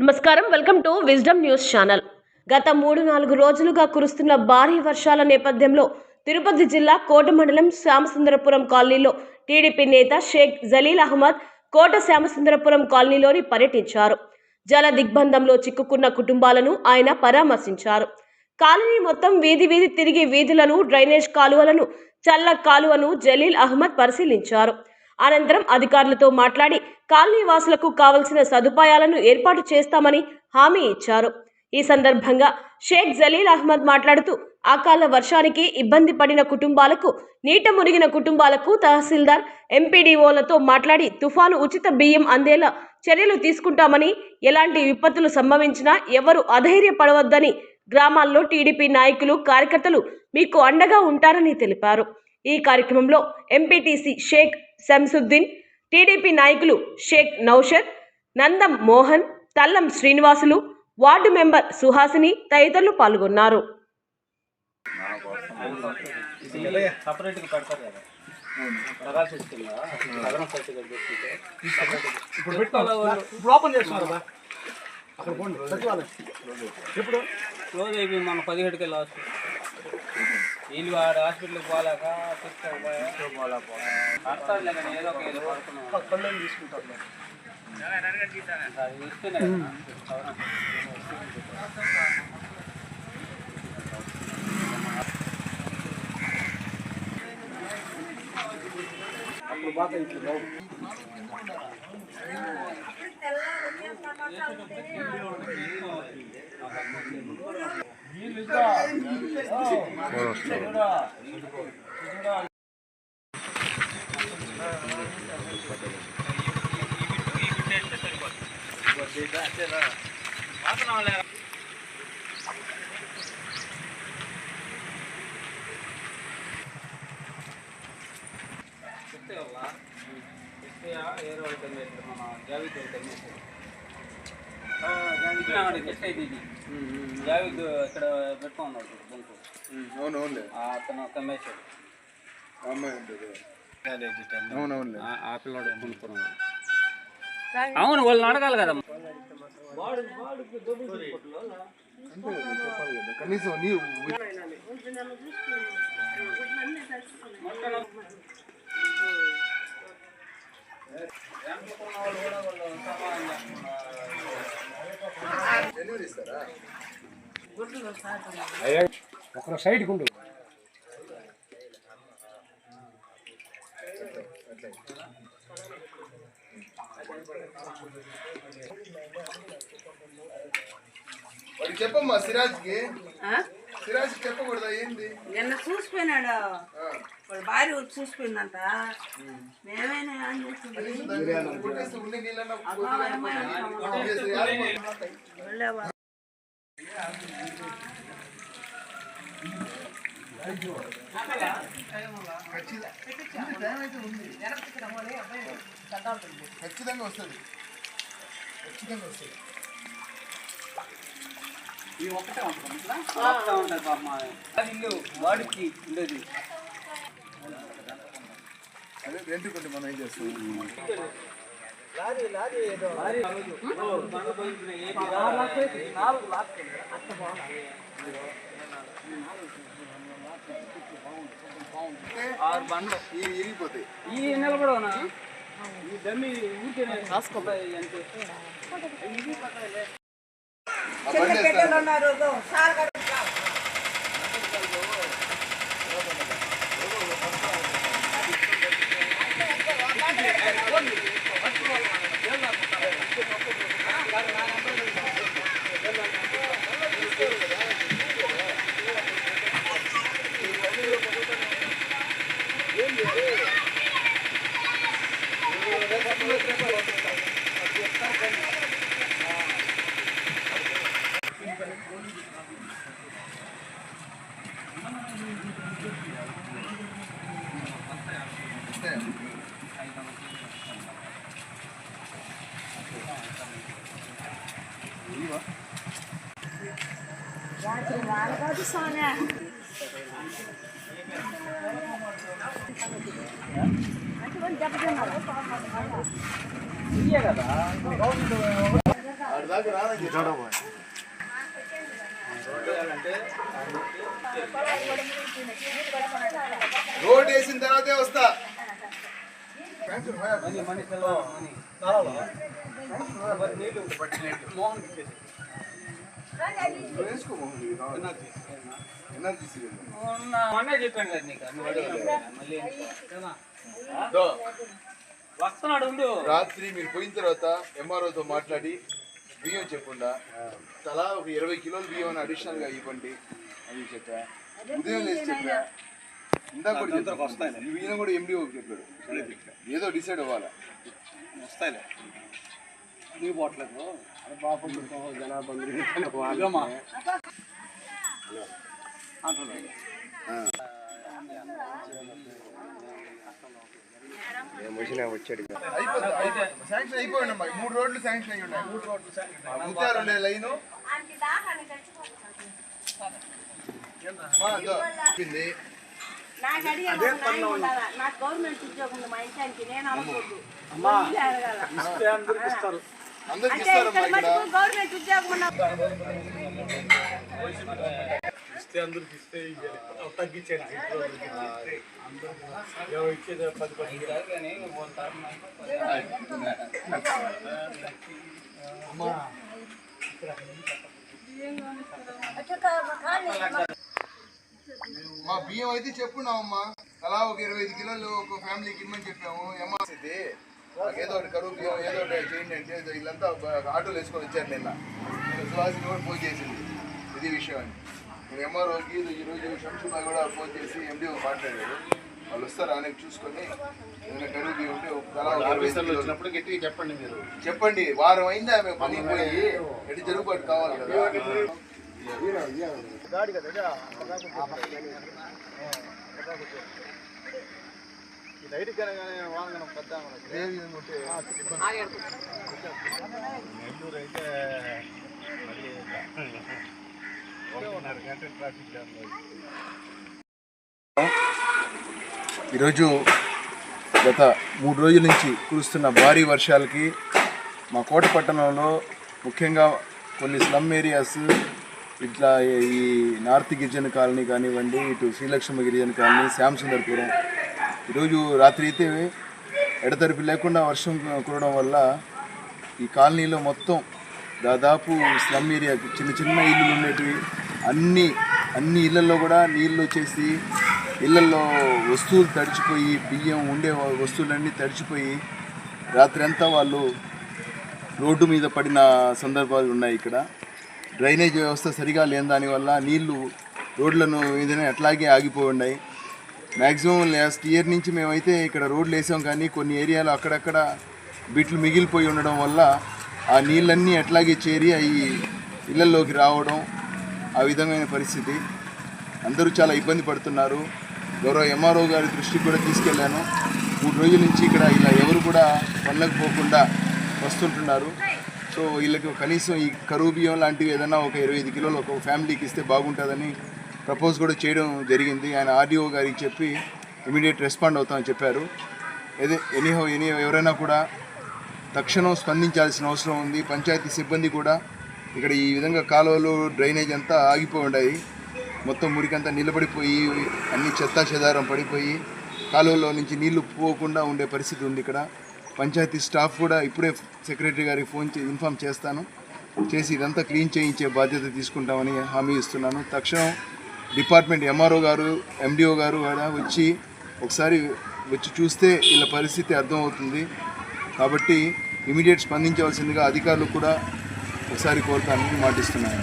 నమస్కారం. Welcome to Wisdom News channel. గత మూడు నాలుగు రోజులుగా కురుస్తున్న భారీ వర్షాల నేపథ్యంలో తిరుపతి జిల్లా కోట మండలం శ్యామసుందరపురం కాలనీలో టీడీపీ నేత షేక్ జలీల్ అహ్మద్ కోట శ్యామసుందరపురం కాలనీలోని పర్యటించారు. జల దిగ్బంధంలో చిక్కుకున్న కుటుంబాలను ఆయన పరామర్శించారు. కాలనీ మొత్తం వీధి వీధి తిరిగి వీధులను డ్రైనేజ్ కాలువలను చల్ల కాలువను జలీల్ అహ్మద్ పరిశీలించారు. అనంతరం అధికారులతో మాట్లాడి కాలనీ వాసులకు కావలసిన సదుపాయాలను ఏర్పాటు చేస్తామని హామీ ఇచ్చారు. ఈ సందర్భంగా షేక్ జలీల్ అహ్మద్ మాట్లాడుతూ అకాల వర్షానికి ఇబ్బంది పడిన కుటుంబాలకు నీట మునిగిన కుటుంబాలకు తహసీల్దార్ ఎంపీడీఓలతో మాట్లాడి తుఫాను ఉచిత బియ్యం అందేలా చర్యలు తీసుకుంటామని ఎలాంటి విపత్తులు సంభవించినా ఎవరు అధైర్యపడవద్దని గ్రామాల్లో టీడీపీ నాయకులు కార్యకర్తలు మీకు అండగా ఉంటారని తెలిపారు. ఈ కార్యక్రమంలో ఎంపీటీసీ షేక్ శంసుద్దీన్ టీడీపీ నాయకులు షేక్ నౌషద్ నందం మోహన్ తల్లం శ్రీనివాసులు వార్డు మెంబర్ సుహాసిని తదితరులు పాల్గొన్నారు. ఇప్పుడు మన పదిహేడుకి వెళ్ళి హాస్పిటల్ వీళ్ళు ఆడ హాస్పిటల్కి పోలేక తీసుకోకపోయా కడతారులే కానీ ఏదో ఒక ఏదో పడుతున్నాం కళ్ళు తీసుకుంటారు అది ఇస్తేనే కదా సగరం. అప్పుడు బాగా ఇట్లు బాగు చెప్తే అమ్మేస్తారు మన చెట్టు అయితే ఇది జావిద్ ఇక్కడ పెట్టుకున్నాడు బొంకు. అవును అవునులే. అతను ఒక అమ్మేశాడు అమ్మాయి ఉంటుంది అవును అవునులే. ఆ- పిల్లడు కొనుక్కున్నాడు. అవును వాళ్ళని అడగాలి కదా కనీసం నీ డెలివరీ ఇస్తారా? ఒక సైడ్కి ఉండు చెప్పమ్మా సిరాజ్కి. ఆ? సిరాజ్కి చెప్పకూడదా ఏంది? నిన్న చూసిపోయినాడు. వాళ్ళ భార్య వచ్చి చూసిపోయిందంట. మేమైనా ఏం చేస్తుంది ఖచ్చితంగా వస్తుంది ఖచ్చితంగా వస్తుంది ఈ ఒక్కటే ఉంటుంది. అది ఇల్లు వాడికి ఉండేది అదే రెండు కొట్టి మనం ఏం చేస్తాం ఆరు బండ్లు. ఈ ఇరిగిపోతాయి. ఈ నిలబడవనా? ఈ డమ్మి ఊరికే రాసుకోబాయి ఎంత ఆ బండి వేస్తారు. పెట్టెలు ఉన్నారు ఇదో, సార్ గారు ఇయ్యే కదా ఆడదాకా రానని చెప్పాడు. రోడ్ వేసిన తర్వాతే వస్తా మనీ మనీ సెల్వ మనీ నీళ్ళు మోహన్ వేసుకో మోహన్ మొన్న మొన్నే చెప్పాను కదా నీకు నువ్వు మళ్ళీ వస్తున్నాడు ఉండు రాత్రి మీరు పోయిన తర్వాత ఎంఆర్ఓతో మాట్లాడి బియ్యం చెప్పకుండా తలా ఒక ఇరవై కిలోలు బియ్యం అడిషనల్గా ఇవ్వండి అని చెప్పా. ఉదయం లేచి చెప్పా. ఇందాక కూడా చెప్పా ఈయన కూడా ఎండిఓ చెప్పాడు. ఏదో డిసైడ్ అవ్వాలా? వస్తాయిలే. నీ పోవట్లేదు జనాభా అంటున్నాడు శాంక్షన్ అయిపోయింది అమ్మా. మూడు రోడ్లు శాంక్షన్ అయ్యి ఉన్నాయి. మూడు రోడ్లు ముత్యాలు ఉండే లైను. ఉండాలా? నాకు గవర్నమెంట్ ఉద్యోగం ఉంది మా ఇంటానికి నేను. అందరికి అంటే ఇక్కడ మటుకు గవర్నమెంట్ ఉద్యోగం ఉన్న మా బియ్యం అయితే చెప్పున్నామమ్మా అలా ఒక ఇరవై ఐదు కిలోలు ఒక ఫ్యామిలీకి ఇమ్మని చెప్పాము. మాకు ఏదో ఒకటి కరువు బియ్యం ఏదో ఒకటి చేయండి అంటే వీళ్ళంతా ఆటోలు వేసుకొని వచ్చారు నిన్న. నేను సుహాసిని కూడా ఫోన్ చేసింది. ఇది విషయం అని నేను ఎంఆర్ఓకి ఈరోజు శంషుబాయ్ కూడా ఫోన్ చేసి ఎండిఓ మాట్లాడారు వాళ్ళు వస్తారు అనేది చూసుకొని ఏదైనా కరువు బియ్యం ఉంటే. వచ్చినప్పుడు గట్టిగా చెప్పండి మీరు. చెప్పండి. వారం అయిందా మేము పని పోయి ఎటు జరుగుబాటు కావాలి కదా. ఏ విధంగా ఈరోజు గత మూడు రోజుల నుంచి కురుస్తున్న భారీ వర్షాలకి మా కోట పట్టణంలో ముఖ్యంగా కొన్ని స్లమ్ ఏరియాస్ ఇట్లా ఈ నార్త్ గిరిజన కాలనీ కానివ్వండి ఇటు శ్రీలక్ష్మ గిరిజన కాలనీ శ్యామసుందర్పురం. ఈరోజు రాత్రి అయితే ఎడతెరిపి లేకుండా వర్షం కురవడం వల్ల ఈ కాలనీలో మొత్తం దాదాపు స్లమ్ ఏరియా చిన్న చిన్న ఇల్లులు ఉండేటివి. అన్ని అన్ని ఇళ్ళల్లో కూడా నీళ్ళు వచ్చేసి ఇళ్ళల్లో వస్తువులు తడిచిపోయి బియ్యం ఉండే వస్తువులన్నీ తడిచిపోయి రాత్రి అంతా వాళ్ళు రోడ్డు మీద పడిన సందర్భాలు ఉన్నాయి ఇక్కడ. డ్రైనేజ్ వ్యవస్థ సరిగా లేని దానివల్ల నీళ్ళు రోడ్లను ఏదైనా ఎట్లాగే ఆగిపోయి ఉన్నాయి. మ్యాక్సిమం లాస్ట్ ఇయర్ నుంచి మేమైతే ఇక్కడ రోడ్లు వేసాం కానీ కొన్ని ఏరియాలో అక్కడక్కడ బిట్లు మిగిలిపోయి ఉండడం వల్ల ఆ నీళ్ళన్నీ ఎట్లాగే చేరి అవి ఇళ్ళల్లోకి రావడం ఆ విధమైన పరిస్థితి. అందరూ చాలా ఇబ్బంది పడుతున్నారు. గౌరవ ఎంఆర్ఓ గారి దృష్టికి కూడా తీసుకెళ్ళాను. మూడు రోజుల నుంచి ఇక్కడ ఇలా ఎవరు కూడా పనులకు పోకుండా వస్తుంటున్నారు. సో వీళ్ళకి కనీసం ఈ కరువు బియ్యం లాంటివి ఏదైనా ఒక ఇరవై ఐదు కిలోలు ఒక ఫ్యామిలీకి ఇస్తే బాగుంటుందని ప్రపోజ్ కూడా చేయడం జరిగింది. ఆయన ఆర్డీఓ గారికి చెప్పి ఇమీడియట్ రెస్పాండ్ అవుతామని చెప్పారు. ఏదే ఎనీహో ఎనీ ఎవరైనా కూడా తక్షణం స్పందించాల్సిన అవసరం ఉంది. పంచాయతీ సిబ్బంది కూడా ఇక్కడ ఈ విధంగా కాలువలు డ్రైనేజ్ అంతా ఆగిపోయి ఉన్నాయి మొత్తం మురికంతా నిలబడిపోయి అన్ని చెత్తా చెదారం పడిపోయి కాలువలో నుంచి నీళ్ళు పోకుండా ఉండే పరిస్థితి ఉంది ఇక్కడ. పంచాయతీ స్టాఫ్ కూడా ఇప్పుడే సెక్రటరీ గారికి ఫోన్ చే ఇన్ఫామ్ చేస్తాను. చేసి ఇదంతా క్లీన్ చేయించే బాధ్యత తీసుకుంటామని హామీ ఇస్తున్నాను. తక్షణం డిపార్ట్మెంట్ ఎంఆర్ఓ గారు ఎండిఓ గారు కూడా వచ్చి ఒకసారి వచ్చి చూస్తే ఇలా పరిస్థితి అర్థమవుతుంది. కాబట్టి ఇమీడియట్ స్పందించవలసిందిగా అధికారులు కూడా ఒకసారి కోరుతానని మాటిస్తున్నాను.